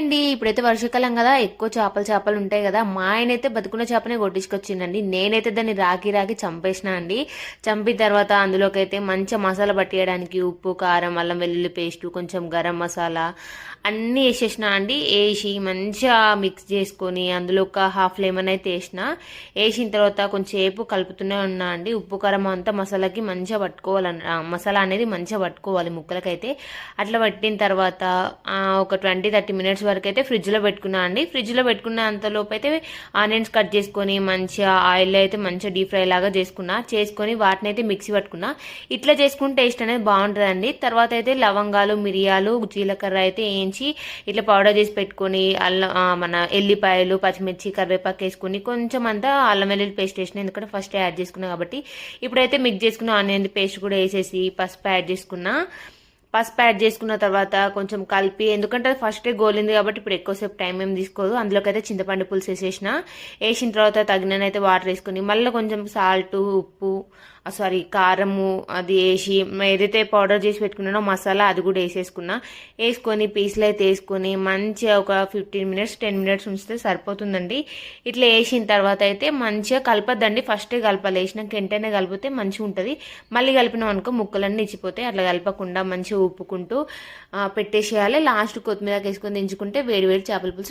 అండి. ఇప్పుడైతే వర్షాకాలం కదా ఎక్కువ చేపలు చేపలు ఉంటాయి కదా. మా ఆయన అయితే బతుకున్న చేపనే కొట్టించుకొచ్చిండండి. నేనైతే దాన్ని రాకి రాకి చంపేసిన అండి. చంపిన తర్వాత అందులోకి అయితే మంచిగా మసాలా పట్టేయడానికి ఉప్పు కారం అల్లం వెల్లుల్లి పేస్ట్ కొంచెం గరం మసాలా అన్నీ వేసేసిన అండి. వేసి మంచిగా మిక్స్ చేసుకొని అందులో ఒక హాఫ్ లెమన్ అయితే వేసిన. వేసిన తర్వాత కొంచెంసేపు కలుపుతూనే ఉన్నా అండి. ఉప్పు కారం అంతా మసాలాకి మంచిగా పట్టుకోవాలన్న మసాలా అనేది మంచిగా పట్టుకోవాలి ముక్కలకైతే. అట్లా పట్టిన తర్వాత ఒక ట్వంటీ థర్టీ మినిట్స్ వరకు అయితే ఫ్రిడ్జ్లో పెట్టుకున్నా అండి. ఫ్రిడ్జ్లో పెట్టుకున్న అంతలోపు అయితే ఆనియన్స్ కట్ చేసుకొని మంచిగా ఆయిల్ అయితే మంచిగా డీప్ ఫ్రై లాగా చేసుకున్నా. చేసుకొని వాటిని అయితే మిక్సీ పట్టుకున్నా. ఇట్లా చేసుకుంటే టేస్ట్ అనేది బాగుంటుందండి. తర్వాత అయితే లవంగాలు మిరియాలు జీలకర్ర అయితే వేయించి ఇట్లా పౌడర్ చేసి పెట్టుకొని అల్లం మన ఎల్లిపాయలు పచ్చిమిర్చి కరివేపాకు వేసుకొని కొంచెం అంతా అల్లం వెల్లుల్లి పేస్ట్ వేసిన ఎందుకంటే ఫస్ట్ యాడ్ చేసుకున్నా కాబట్టి ఇప్పుడైతే మిక్స్ చేసుకున్న ఆనియన్ పేస్ట్ కూడా వేసేసి పసుపు యాడ్ చేసుకున్నా. పసుపు యాడ్ చేసుకున్న తర్వాత కొంచెం కలిపి ఎందుకంటే అది ఫస్టే గోలింది కాబట్టి ఇప్పుడు ఎక్కువసేపు టైం ఏం తీసుకోదు. అందులోకైతే అయితే చింతపండు పులుసు వేసేసిన. వేసిన తర్వాత తగిననైతే వాటర్ వేసుకుని మళ్ళీ కొంచెం సాల్ట్ ఉప్పు సారీ కారము అది వేసి ఏదైతే పౌడర్ చేసి పెట్టుకున్నానో మసాలా అది కూడా వేసేసుకున్నా. వేసుకొని పీసులు అయితే వేసుకొని మంచిగా ఒక ఫిఫ్టీన్ మినిట్స్ టెన్ మినిట్స్ ఉంచితే సరిపోతుందండి. ఇట్లా వేసిన తర్వాత అయితే మంచిగా కలపద్దండి. ఫస్టే కలపాలి. వేసినాక వెంటనే కలిపితే మంచిగా ఉంటుంది మళ్ళీ కలిపినాం అనుకో ముక్కలన్నీ ఇచ్చిపోతాయి అట్లా కలపకుండా మంచిగా ఉప్పుకుంటూ పెట్టేసేయాలి. లాస్ట్ కొత్తిమీర వేసుకొని దించుకుంటే వేడి వేడి చేపల పులుసు